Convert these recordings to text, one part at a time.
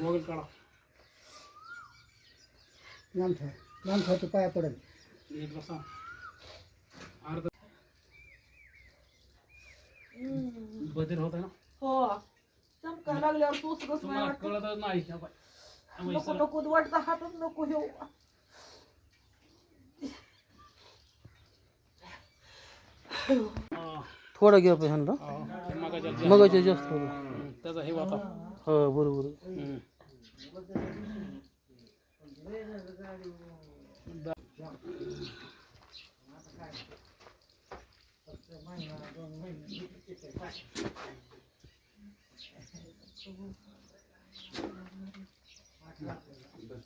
Goggle काढा. लांब ठेव. लांब ठेव तू पाया पडेल. एक बसा. अर्ध. बधीर होत आहे ना? हो. चमका लागल्यावर तूच बस नाही तुम्हाला वाटत. कळतच नाही ह्या बाई. ह्या बाई नको सर- नको वाटतं हातच नको हे. हा, थोडा ह्यांना हा, ते मागाच्या जास्त- मगाच्या जास्त होतं. त्याचा हे होता हा बरोबर.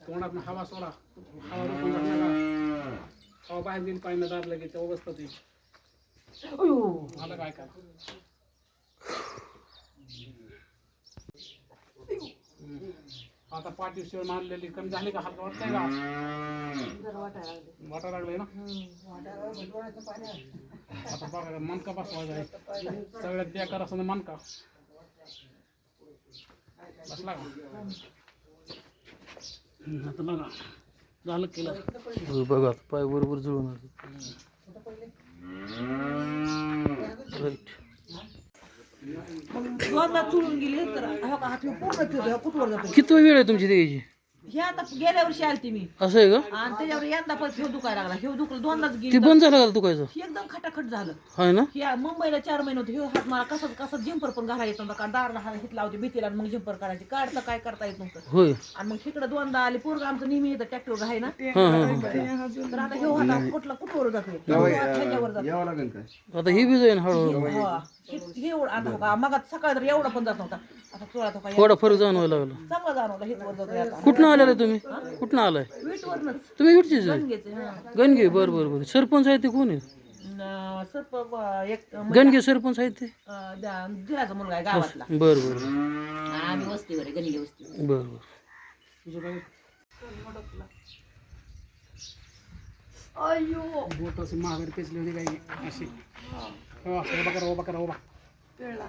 तोंडात हवा सोडा. हवा रोखून हवा बाहेर गेली पाहिजे दाबलं की तेव्हा बसतं ते. मला काय काय. आता पाठी शिळ मारलेली. कमी झाली का हलका वाटतंय का? वाटा लागले ना? आता बघा मनका बसवायचा आहे सगळ्यात बेकार असं मनका बसला का? हम्म, आता बघा. झालं केलं बघा पाय बरोबर जुळून राईट मग दोनदा चुळून गेले तर हा हात पूर्ण कुठवर जातो किती वेळ आहे तुमची द्यायची हे आता गेल्या वर्षी आलती मी. असं आहे का? आणि त्याच्यावर यंदा परत हे दुखायला लागला. हे दुखलं दोनदाच ती गेली बंद झालं का तू कायचं एकदम खटाखट झालं. ना? हे मुंबईला चार महिने होते. हे हात मला कसं कसं जिंपर पण घाला येत नव्हता. कारण दाराला हात होते भीतीला आणि मग जिंपर काढायची. काढलं काय करता येत नव्हतं. होय. आणि मग तिकडे दोनदा आले. पोरग आमचं नेहमी येतं ट्रॅक्टर आहे ना. हां हां. तर आता हे हाता कुठला कुठवर जातो ह्याच्यावर जातो आता ही बी जाईन हळूहळू. हा. हे हे एवढं आता हो का? मग सकाळी तर एवढा पण जात नव्हता. आता का थोडा फरक जाणवायला लागला. चांगला जाणवला हितवर जातो आता. कुठनं आलेला तुम्ही? कुठनं आलाय? तुम्ही हा गणगे बर बर बर. सरपंच आहे ते कोण आहे? न- सर्प ब- एक गणगे सरपंच आहेत ते? आहे गावातला बर बर. आम्ही वस्तीवर आहे गणगे वस्ती बर बर. तुझं काय अयो बोट पेचली होती काही हो, असं उभा करा उभा करा उभा. कळला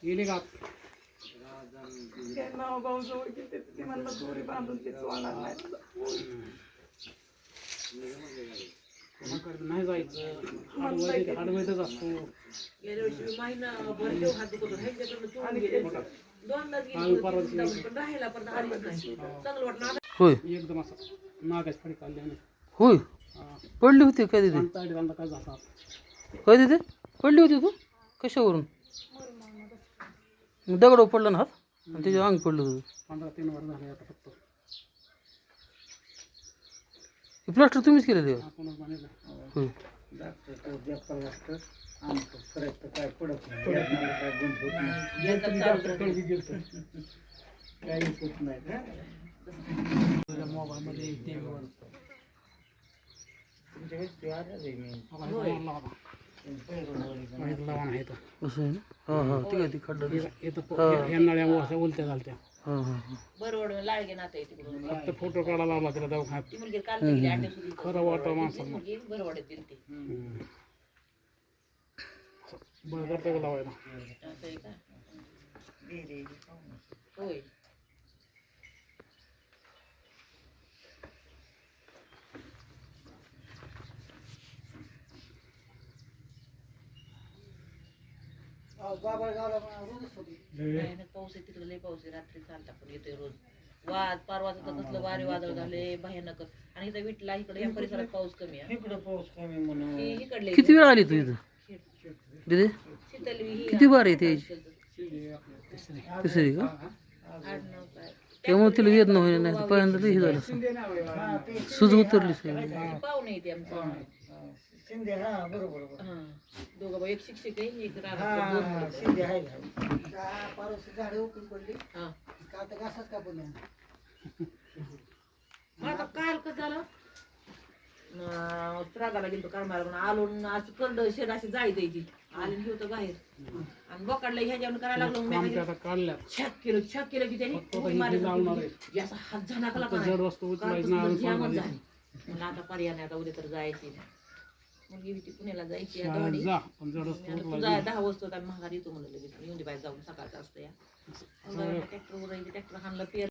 का? गेली का कोणाकडे नाही जायचं. हाडवैदच असतो. गेल्या वर्षी मी महिना भर देऊ हात दुखत होता. ह्याच्याकडनं चोळून गेले. दोनदाच गेली आम्ही परवा होती, दिवशी- पण राहायला पण आलीच नाही. चांगलं वाटलं. आता होय. एकदम असं नागाच फडी काढली आणि होय. पडली होती काय तिथे काय जातात काय तिथे पडली होती तू? कशावरून? दगड पडला ना हात? आणि त्याच्या अंग पडलं होतं पंधरा तीन वर झाले आता फक्त हे प्लास्टर तुम्हीच केलं ते? आपणच बनवलं होय मोबाईल मध्ये टीव्हीवर माहीत. असं आहे ना? हां हां. ती खड्डा प- या नळ्या अशा उलट्या झालत्या. हां हां. हां बरोबर लाळगे नातं आहे तिकडून फक्त फोटो काढायला लावला तिला दवाखान्यात. ती मुलगी काल गेली आठ दिवसाची खरं वाटतं माणसाला. बरं वाटत दिली ती. हम्म. बरं करता का लावायला? आहे होय. होती. भयानक पाऊस आहे तिकडे लय पाऊस आहे. रात्री चालता पण येतोय रोज. वाद परवाचं तर कसलं वारे वादळ झाले भयानक. आणि इथं विटला इकडे या परिसरात पाऊस कमी आहे. ही इकडले. किती वेळ आली तू इथं? ही किती बार आहे त्याची तिसरी का? काय त्यामुळे तिला येत नाही तर पहिल्यांदा हे झालं. असं. सूज उतरली सगळी. पाहुणे येते आमचं. शिंदे हा बरोबर हा दोघं बा एक शिक्षक आहे एक हा राहणार दोन मुलं. शिंदे आहे परवाची झाडे उकळून पडली. हा. का तर घासाच कापून द्या मग आता काल कसं झालं? त्रागाला गेलो करमाला म्हणून. आलो न असं करड शेड अशी जाळी द्यायची. आली न होतं बाहेर. आणि बोकाडला ह्याच्यावर करायला लागलो मग मी. आता छॅक केलं छॅक केलं की त्याने फक्त आता उडी हे. लावणार आहे. की हात का जड वस्तू उचलायची. झाली. म्हणलं आता पर्याय नाही आता उद्या तर जायची मुलगी होती पुण्याला जायची आता शाळेत. जा पण. दहा वाजता आम्ही महागारी येतो म्हणलं लगेच येऊन दे बाहेर जाऊन सकाळचं असतं या ट्रॅक्टर ट्रॅक्टर हाणलं पेर